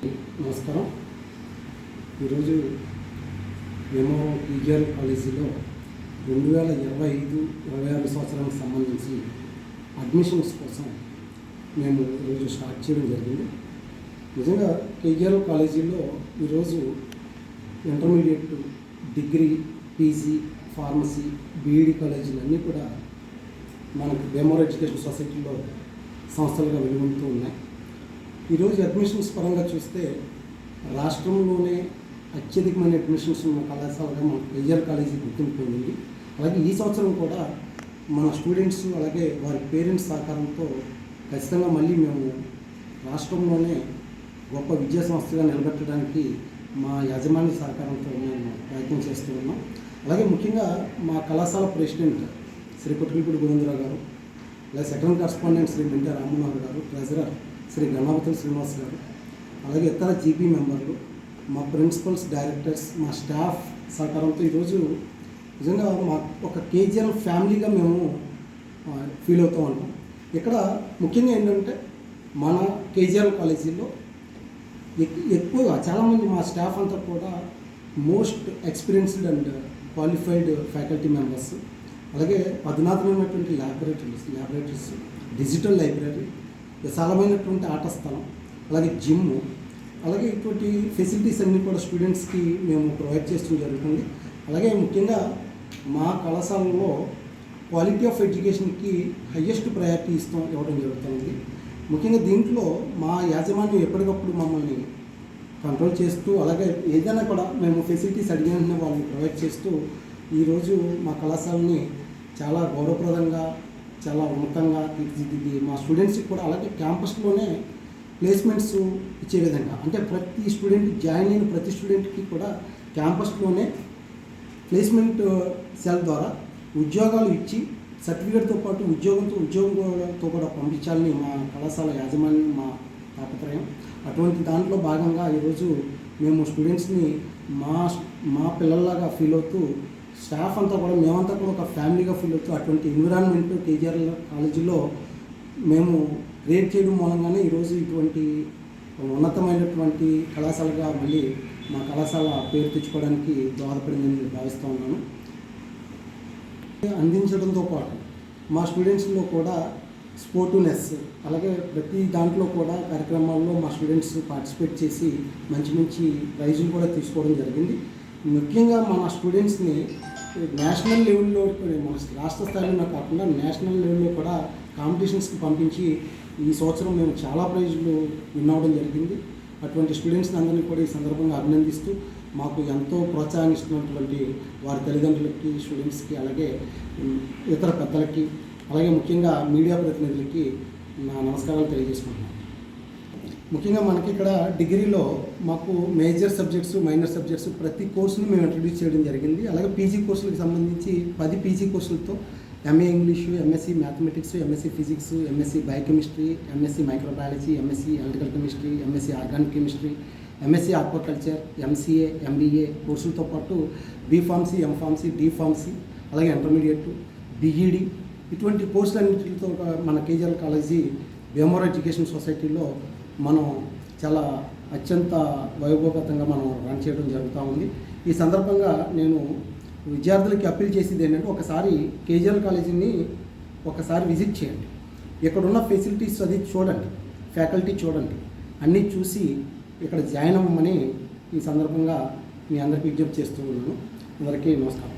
నమస్కారం. ఈరోజు మేము ఈగర్ కాలేజీలో రెండు వేల ఇరవై ఐదు ఇరవై ఆరు సంవత్సరానికి సంబంధించి అడ్మిషన్స్ కోసం మేము ఈరోజు స్టార్ట్ చేయడం జరిగింది. నిజంగా కేజీఆర్ కాలేజీలో ఈరోజు intermediate degree PG pharmacy BEd కాలేజీలు అన్నీ కూడా మనకు డెమోర్ ఎడ్యుకేషన్ సొసైటీలో సంస్థలుగా వెలుగొందుతూ ఉన్నాయి. ఈరోజు అడ్మిషన్స్ పరంగా చూస్తే రాష్ట్రంలోనే అత్యధికమైన అడ్మిషన్స్ ఉన్న కళాశాలగా మన కేజీఆర్ కాలేజీ గుర్తింపు పొందింది అలాగే ఈ సంవత్సరం కూడా మన స్టూడెంట్స్ అలాగే వారి పేరెంట్స్ సహకారంతో ఖచ్చితంగా మళ్ళీ మేము రాష్ట్రంలోనే గొప్ప విద్యా సంస్థగా నిలబెట్టడానికి మా యాజమాన్య సహకారంతో మేము ప్రయత్నం చేస్తూ ఉన్నాం. అలాగే ముఖ్యంగా మా కళాశాల ప్రెసిడెంట్ శ్రీ కొట్టుకులపూడి గోవిందరావు గారు అలాగే సెకండ్ కరస్పాండెంట్ శ్రీ మెంటే రామ్మోహన్ గారు ట్రెజరర్ శ్రీ గణాపతుల శ్రీనివాస్ గారు అలాగే ఇతర జీపీ మెంబర్లు మా ప్రిన్సిపల్స్ డైరెక్టర్స్ మా స్టాఫ్ సహకారంతో ఈరోజు నిజంగా మా ఒక కేజీఎల్ ఫ్యామిలీగా మేము ఫీల్ అవుతూ ఉంటాం ఇక్కడ ముఖ్యంగా ఏంటంటే మన కేజీఎల్ కాలేజీలో ఎక్- ఎక్కువగా చాలామంది మా స్టాఫ్ అంతా కూడా most experienced and qualified faculty members అలాగే అధునాతనమైనటువంటి ల్యాబొరేటరీస్ ల్యాబొరేటరీస్ డిజిటల్ లైబ్రరీ విశాలమైనటువంటి ఆట స్థలం అలాగే జిమ్ అలాగే ఇటువంటి ఫెసిలిటీస్ అన్నీ కూడా స్టూడెంట్స్కి మేము ప్రొవైడ్ చేస్తూ జరుగుతుంది. అలాగే ముఖ్యంగా మా కళాశాలలో క్వాలిటీ ఆఫ్ ఎడ్యుకేషన్కి హయ్యెస్ట్ ప్రయారిటీ ఇస్తాం ఇవ్వడం జరుగుతుంది. ముఖ్యంగా దీంట్లో మా యాజమాన్యం ఎప్పటికప్పుడు మమ్మల్ని కంట్రోల్ చేస్తూ అలాగే ఏదైనా కూడా మేము ఫెసిలిటీస్ అడిగిన వాళ్ళని ప్రొవైడ్ చేస్తూ ఈరోజు మా కళాశాలని చాలా గౌరవప్రదంగా చాలా ఉన్నతంగా తీర్చిదిద్ది. మా స్టూడెంట్స్కి కూడా అలాగే క్యాంపస్లోనే ప్లేస్మెంట్స్ ఇచ్చే విధంగా. అంటే ప్రతి స్టూడెంట్ జాయిన్ అయిన ప్రతి స్టూడెంట్కి కూడా క్యాంపస్లోనే ప్లేస్మెంట్ సెల్ ద్వారా ఉద్యోగాలు ఇచ్చి సర్టిఫికేట్తో పాటు ఉద్యోగంతో ఉద్యోగంతో కూడా పంపించాలని మా కళాశాల యాజమాన్యం మా తాపత్రయం. అటువంటి దాంట్లో భాగంగా ఈరోజు మేము స్టూడెంట్స్ని మా మా పిల్లల్లాగా ఫీల్ అవుతూ స్టాఫ్ అంతా కూడా మేమంతా కూడా ఒక ఫ్యామిలీగా ఫీల్ అవుతూ అటువంటి ఎన్విరాన్మెంట్ కేజీఆర్ కాలేజీలో మేము క్రియేట్ చేయడం మూలంగానే ఈరోజు ఇటువంటి ఉన్నతమైనటువంటి కళాశాలగా మళ్ళీ మా కళాశాల పేరు తెచ్చుకోవడానికి దోహదపడిందని నేను భావిస్తూ ఉన్నాను. అందించడంతో పాటు మా స్టూడెంట్స్లో కూడా స్పోర్టునెస్ అలాగే ప్రతి దాంట్లో కూడా కార్యక్రమాల్లో మా స్టూడెంట్స్ పార్టిసిపేట్ చేసి మంచి మంచి ప్రైజులు కూడా తీసుకోవడం జరిగింది. ముఖ్యంగా మన స్టూడెంట్స్ని నేషనల్ లెవెల్లో మన రాష్ట్ర స్థాయిలో కాకుండా నేషనల్ లెవెల్లో కూడా కాంపిటీషన్స్కి పంపించి ఈ సంవత్సరం మేము చాలా ప్రైజ్లు విన్ అవ్వడం జరిగింది. అటువంటి స్టూడెంట్స్ని అందరినీ కూడా ఈ సందర్భంగా అభినందిస్తూ మాకు ఎంతో ప్రోత్సాహిస్తున్నటువంటి వారి తల్లిదండ్రులకి స్టూడెంట్స్కి అలాగే ఇతర పెద్దలకి అలాగే ముఖ్యంగా మీడియా ప్రతినిధులకి నా నమస్కారాలు తెలియజేసుకుంటున్నాను. ముఖ్యంగా మనకి ఇక్కడ డిగ్రీలో మాకు మేజర్ సబ్జెక్ట్స్ మైనర్ సబ్జెక్ట్స్ ప్రతి కోర్సును మేము ఇంట్రడ్యూస్ చేయడం జరిగింది. అలాగే పీజీ కోర్సులకు సంబంధించి పది PG కోర్సులతో MA English MSc mathematics MSc physics MSc biochemistry MSc microbiology MSc electrical chemistry MSc organic chemistry MSc aquaculture MCA MBA కోర్సులతో పాటు B pharmacy M pharmacy D pharmacy అలాగే ఇంటర్మీడియట్ బిఈడి ఇటువంటి కోర్సులన్నింటితో మన కేజీఎల్ కాలేజీ భీమవరం ఎడ్యుకేషన్ సొసైటీలో మనం చాలా అత్యంత వైభవగతంగా మనం రన్ చేయడం జరుగుతూ ఉంది. ఈ సందర్భంగా నేను విద్యార్థులకి అప్పీల్ చేసేది ఏంటంటే ఒకసారి కేజీఎల్ కాలేజీని ఒకసారి విజిట్ చేయండి. ఇక్కడున్న ఫెసిలిటీస్ అది చూడండి ఫ్యాకల్టీ చూడండి. అన్నీ చూసి ఇక్కడ జాయిన్ అవ్వమని ఈ సందర్భంగా మీ అందరికీ విజ్ఞప్తి చేస్తూ ఉన్నాను. అందరికీ నమస్కారం.